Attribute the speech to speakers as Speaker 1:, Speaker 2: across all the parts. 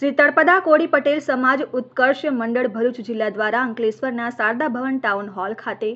Speaker 1: શ્રી તળપદા કોડી પટેલ સમાજ ઉત્કર્ષ મંડળ ભરૂચ જિલ્લા દ્વારા અંકલેશ્વરના શારદા ભવન ટાઉન હોલ ખાતે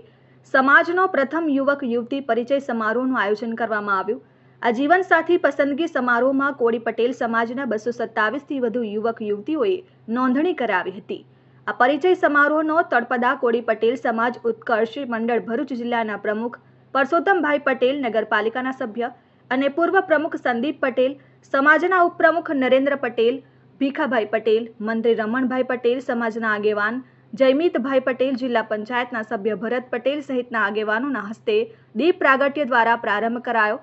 Speaker 1: સમાજનો પ્રથમ યુવક યુવતી પરિચય સમારોહનું આયોજન કરવામાં આવ્યું. આ જીવનસાથી પસંદગી સમારોહમાં કોડી પટેલ સમાજના બસો સત્તાવીસથી વધુ યુવક યુવતીઓએ નોંધણી કરાવી હતી. આ પરિચય સમારોહનો તળપદા કોડી પટેલ સમાજ ઉત્કર્ષ મંડળ ભરૂચ જિલ્લાના પ્રમુખ પરસોત્તમભાઈ પટેલ, નગરપાલિકાના સભ્ય અને પૂર્વ પ્રમુખ સંદીપ પટેલ, સમાજના ઉપપ્રમુખ નરેન્દ્ર પટેલ ભીખાભાઈ પટેલ, મંત્રી રમણભાઈ પટેલ સમાજના આગેવાન, જયમિતભાઈ પટેલ જિલ્લા પંચાયતના સભ્ય ભરત પટેલ સહિતના આગેવાનોના હસ્તે દીપ પ્રાગટ્ય દ્વારા પ્રારંભ કરાયો.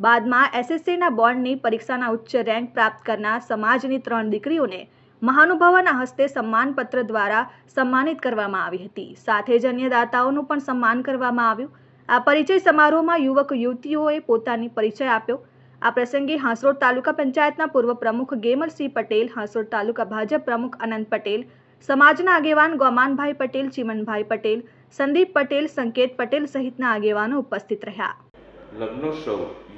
Speaker 1: બાદમાં એસએસસીના બોર્ડની પરીક્ષાના ઉચ્ચ રેન્ક પ્રાપ્ત કરનાર સમાજની ત્રણ દીકરીઓને મહાનુભાવોના હસ્તે સન્માનપત્ર દ્વારા સન્માનિત કરવામાં આવી હતી. સાથે જ અન્ય દાતાઓનું પણ સન્માન કરવામાં આવ્યું. આ પરિચય સમારોહમાં યુવક યુવતીઓએ પોતાની પરિચય આપ્યો. આ પ્રસંગે હાંસોડ તાલુકા પંચાયતના પૂર્વ પ્રમુખ ગેમરસિંહ પટેલ હાંસોડ તાલુકા ભાજપ પ્રમુખ અનંત પટેલ, સમાજના આગેવાન ગોમાનભાઈ પટેલ, ચીમનભાઈ પટેલ, સંદીપ પટેલ, સંકેત પટેલ સહિતના આગેવાનો ઉપસ્થિત રહ્યા.
Speaker 2: લગ્નોત્સવ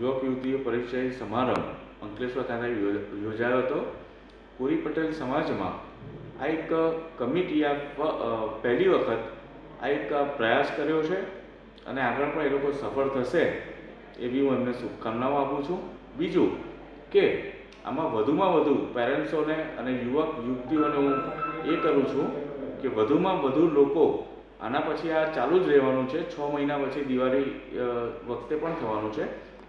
Speaker 2: યુવક યુવતીઓ પરિચય સમારંભ અંકલેશ્વર ખાતે યોજાયો હતો. કોરી પટેલ સમાજમાં આ એક કમિટી પહેલી વખત આ એક પ્રયાસ કર્યો છે અને આગળ પણ એ લોકો સફળ થશે એવી હું એમને શુભકામનાઓ આપું છું. બીજું કે આમાં વધુમાં વધુ પેરેન્ટ્સોને અને યુવક યુવતીઓને હું એ કરું છું કે વધુમાં વધુ લોકો આના પછી આ ચાલુ જ રહેવાનું છે. છ મહિના પછી દિવાળી વખતે પણ થવાનું છે.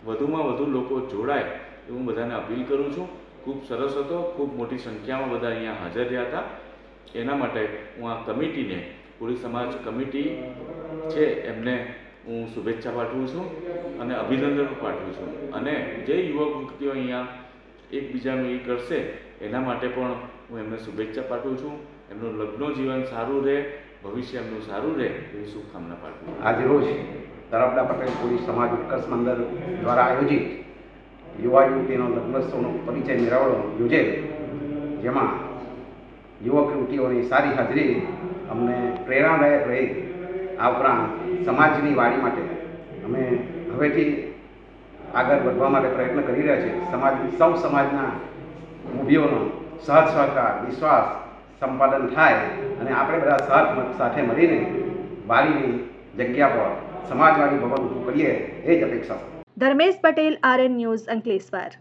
Speaker 2: વધુમાં વધુ લોકો જોડાય એ હું બધાને અપીલ કરું છું. ખૂબ સરસ હતો, ખૂબ મોટી સંખ્યામાં બધા અહીંયા હાજર રહ્યા હતા. એના માટે હું આ કમિટીને કોળી સમાજ કમિટી છે એમને હું શુભેચ્છા પાઠવું છું અને અભિનંદન પાઠવું છું. અને જે યુવક વ્યક્તિઓ અહીંયા એકબીજાનું એ કરશે, એના માટે પણ હું એમને શુભેચ્છા પાઠવું છું. એમનું લગ્ન જીવન સારું રહે, ભવિષ્ય એમનું સારું રહે, એવી શુભકામના પાઠવું છું.
Speaker 3: આજરોજ તરફડા પટેલ પોલીસ સમાજ ઉત્કર્ષ મંડળ દ્વારા આયોજિત યુવા યુવતીનો લગ્નોત્સવનો પરિચય મેળવડો યોજેલ, જેમાં યુવક યુવતીઓની સારી હાજરી અમને પ્રેરણાદાયક રહી. આ ઉપરાંત સમાજની વાડી માટે અમે હવેથી આગળ વધવા માટે પ્રયત્ન કરી રહ્યા છીએ. સમાજ, સૌ સમાજના મૂવીઓનો સહજ સહકાર, વિશ્વાસ, સંપાદન થાય અને આપણે બધા સાથ સાથે મળીને વાડીની જગ્યા પર સમાજવાદી ભવન ઊભું કરીએ, એ જ અપેક્ષા
Speaker 1: ધર્મેશ પટેલ, આરએન ન્યૂઝ અંકલેશ્વર.